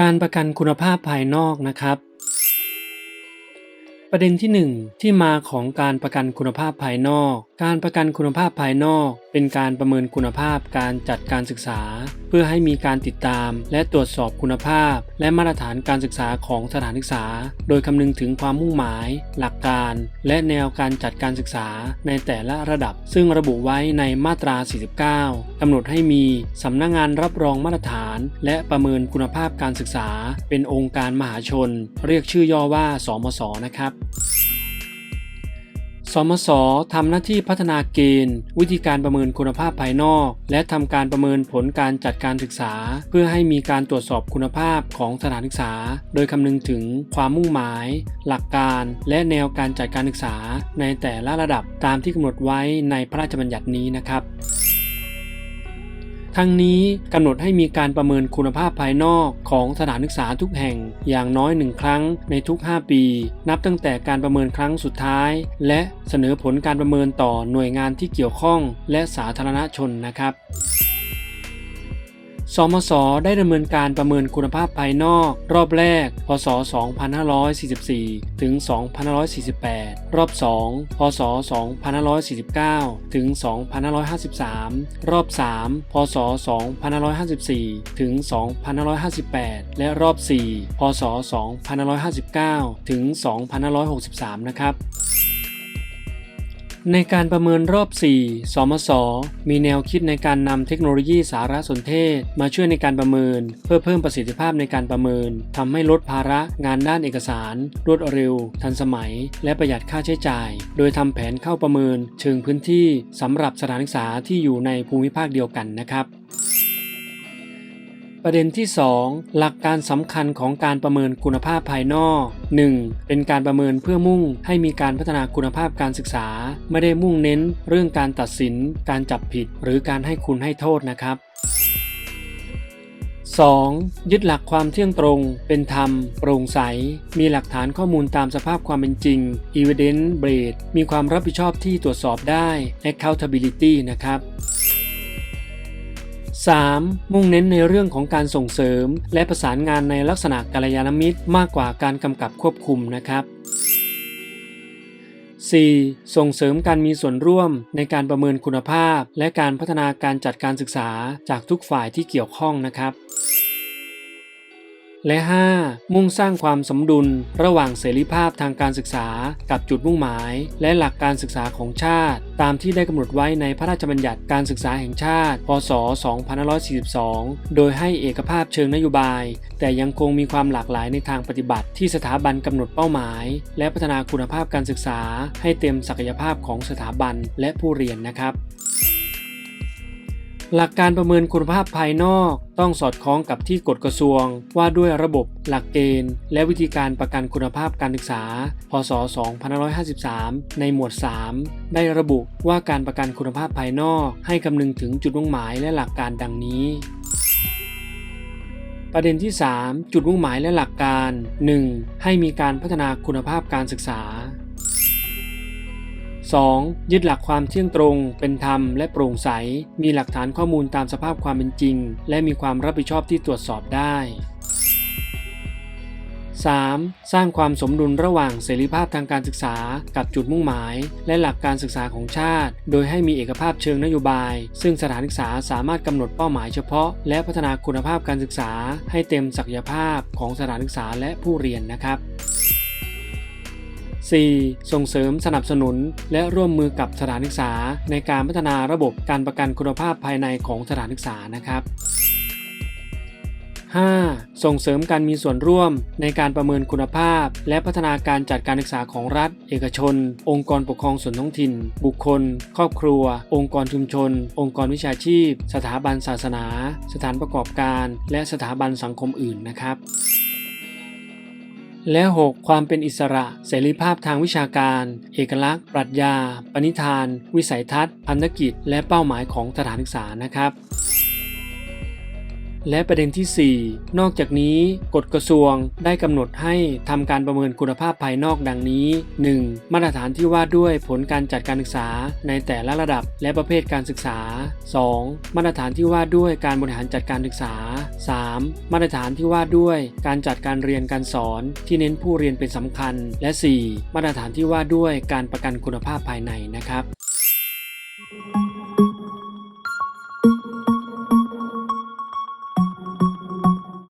การประกันคุณภาพภายนอกนะครับ ประเด็นที่ 1 ที่มาของการประกันคุณภาพภายนอก การประกันคุณภาพภายนอก เป็นการประเมินคุณภาพการจัดการศึกษา เพื่อให้มีการติดตาม และตรวจสอบคุณภาพ และมาตรฐานการศึกษาของสถานศึกษา โดยคำนึงถึงความมุ่งหมาย หลักการ และแนวการจัดการศึกษาในแต่ละระดับ ซึ่งระบุไว้ในมาตรา 49กำหนดให้มีสำนักงงานรับรองมาตรฐาน และประเมินคุณภาพการศึกษา เป็นองค์การมหาชน เรียกชื่อย่อว่า สมศนะครับ สมศทำหน้าที่พัฒนาเกณฑ์ วิธีการประเมินคุณภาพภายนอก และทำการประเมินผลการจัดการศึกษา เพื่อให้มีการตรวจสอบคุณภาพของสถานศึกษา โดยคำนึงถึงความมุ่งหมาย หลักการและแนวการจัดการศึกษาในแต่ละระดับตามที่กำหนดไว้ในพระราชบัญญัตินี้นะครับ ทั้งนี้กำหนดให้มีการประเมินคุณภาพภายนอกของสถานศึกษาทุกแห่งอย่างน้อยหนึ่งครั้งในทุก 5 ปี นับตั้งแต่การประเมินครั้งสุดท้าย และเสนอผลการประเมินต่อหน่วยงานที่เกี่ยวข้อง และสาธารณชนนะครับ สมศได้ดำเนินการประเมินคุณภาพภายนอก รอบแรก พศ 2544 ถึง 2548 รอบ 2 พศ 2549 ถึง 2553 รอบ 3 พศ 2554 ถึง 2558 และรอบ 4 พศ 2559 ถึง 2563 นะครับ ในการประเมินรอบ 4 สมส มีแนวคิดในการนำเทคโนโลยีสารสนเทศ มาช่วยในการประเมิน เพื่อเพิ่มประสิทธิภาพในการประเมินทำให้ลดภาระงานด้านเอกสาร รวดเร็ว ทันสมัย และประหยัดค่าใช้จ่าย โดยทำแผนเข้าประเมิน เชิงพื้นที่สำหรับสถานศึกษาที่อยู่ในภูมิภาคเดียวกันนะครับ ประเด็นที่ 2 หลักการสำคัญของการประเมินคุณภาพภายนอก 1. เป็นการประเมินเพื่อมุ่งให้มีการพัฒนาคุณภาพการศึกษา ไม่ได้มุ่งเน้นเรื่องการตัดสิน การจับผิด หรือการให้คุณให้โทษนะครับ 2. ยึดหลักความเที่ยงตรง เป็นธรรม โปร่งใส มีหลักฐานข้อมูลตามสภาพความเป็นจริง evidence based มีความรับผิดชอบที่ตรวจสอบได้ accountability นะครับ 3. มุ่งเน้นในเรื่องของการส่งเสริม และประสานงานในลักษณะกัลยาณมิตร มากกว่าการกำกับควบคุมนะครับ 4. ส่งเสริมการมีส่วนร่วมในการประเมินคุณภาพ และการพัฒนาการจัดการศึกษาจากทุกฝ่ายที่เกี่ยวข้องนะครับ และ 5. มุ่งสร้างความสมดุลระหว่างเสรีภาพทางการศึกษากับจุดมุ่งหมาย และหลักการศึกษาของชาติ ตามที่ได้กำหนดไว้ในพระราชบัญญัติการศึกษาแห่งชาติ พศ 2542 โดยให้เอกภาพเชิงนโยบาย แต่ยังคงมีความหลากหลายในทางปฏิบัติ ที่สถาบันกำหนดเป้าหมาย และพัฒนาคุณภาพการศึกษา ให้เต็มศักยภาพของสถาบันและผู้เรียนนะครับ หลักการประเมินคุณภาพภายนอก ต้องสอดคล้องกับที่กฎกระทรวง ว่าด้วยระบบหลักเกณฑ์ และวิธีการประกันคุณภาพการศึกษา พศ 2553 ในหมวด 3 ได้ระบุว่าการประกันคุณภาพภายนอกให้คำนึงถึงจุดมุ่งหมายและหลักการดังนี้ประเด็นที่ 3 จุดมุ่งหมายและหลักการ 1. ให้มีการพัฒนาคุณภาพการศึกษา 2. ยึดหลักความเที่ยงตรง เป็นธรรมและโปร่งใส มีหลักฐานข้อมูลตามสภาพความเป็นจริง และมีความรับผิดชอบที่ตรวจสอบได้ 3. สร้างความสมดุลระหว่างเสรีภาพทางการศึกษากับจุดมุ่งหมาย และหลักการศึกษาของชาติ โดยให้มีเอกภาพเชิงนโยบาย ซึ่งสถานศึกษาสามารถกำหนดเป้าหมายเฉพาะ และพัฒนาคุณภาพการศึกษา ให้เต็มศักยภาพของสถานศึกษาและผู้เรียนนะครับ 4. ส่งเสริมสนับสนุน และร่วมมือกับสถานศึกษา ในการพัฒนาระบบการประกันคุณภาพภายในของสถานศึกษานะครับ 5. ส่งเสริมการมีส่วนร่วมในการประเมินคุณภาพ และพัฒนาการจัดการศึกษาของรัฐ เอกชน องค์กรปกครองส่วนท้องถิ่น บุคคล ครอบครัว องค์กรชุมชน องค์กรวิชาชีพ สถาบันศาสนา สถานประกอบการ และสถาบันสังคมอื่นนะครับ และ 6. ความเป็นอิสระ เสรีภาพทางวิชาการ เอกลักษณ์ ปรัชญา ปณิธาน วิสัยทัศน์ พันธกิจ และเป้าหมายของสถานศึกษานะครับ และประเด็นที่ 4 นอกจากนี้กฎกระทรวงได้กำหนดให้ทำการประเมินคุณภาพภายนอกดังนี้ 1. มาตรฐานที่ว่าด้วยผลการจัดการศึกษาในแต่ละระดับและประเภทการศึกษา 2. มาตรฐานที่ว่าด้วยการบริหารจัดการศึกษา 3. มาตรฐานที่ว่าด้วยการจัดการเรียนการสอนที่เน้นผู้เรียนเป็นสำคัญ และ 4. มาตรฐานที่ว่าด้วยการประกันคุณภาพภายในนะครับ